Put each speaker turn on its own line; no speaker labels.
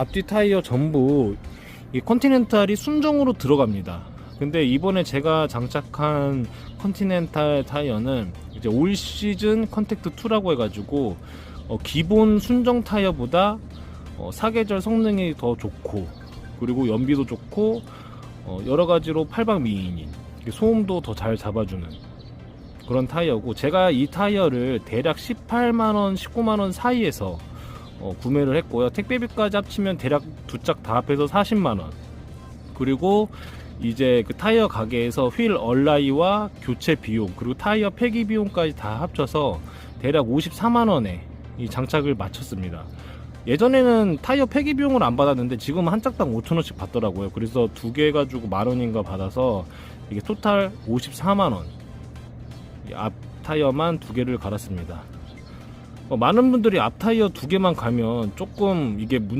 앞뒤 타이어 전부 이 컨티넨탈이 순정으로 들어갑니다. 근데 이번에 제가 장착한 컨티넨탈 타이어는 이제 올 시즌 컨택트 2라고 해가지고 어, 기본 순정 타이어보다 어, 사계절 성능이 더 좋고 그리고 연비도 좋고 어, 여러 가지로 팔방미인인 소음도 더 잘 잡아주는 그런 타이어고 제가 이 타이어를 대략 18만원, 19만원 사이에서 어, 구매를 했고요. 택배비까지 합치면 대략 두 짝 다 합해서 40만 원. 그리고 이제 그 타이어 가게에서 휠 얼라이와 교체 비용, 그리고 타이어 폐기 비용까지 다 합쳐서 대략 54만 원에 이 장착을 마쳤습니다. 예전에는 타이어 폐기 비용을 안 받았는데 지금 한 짝당 5천 원씩 받더라고요. 그래서 두 개 가지고 만 원인가 받아서 이게 토탈 54만 원. 앞 타이어만 두 개를 갈았습니다. 어, 많은 분들이 앞 타이어 두 개만 가면 조금 이게 문제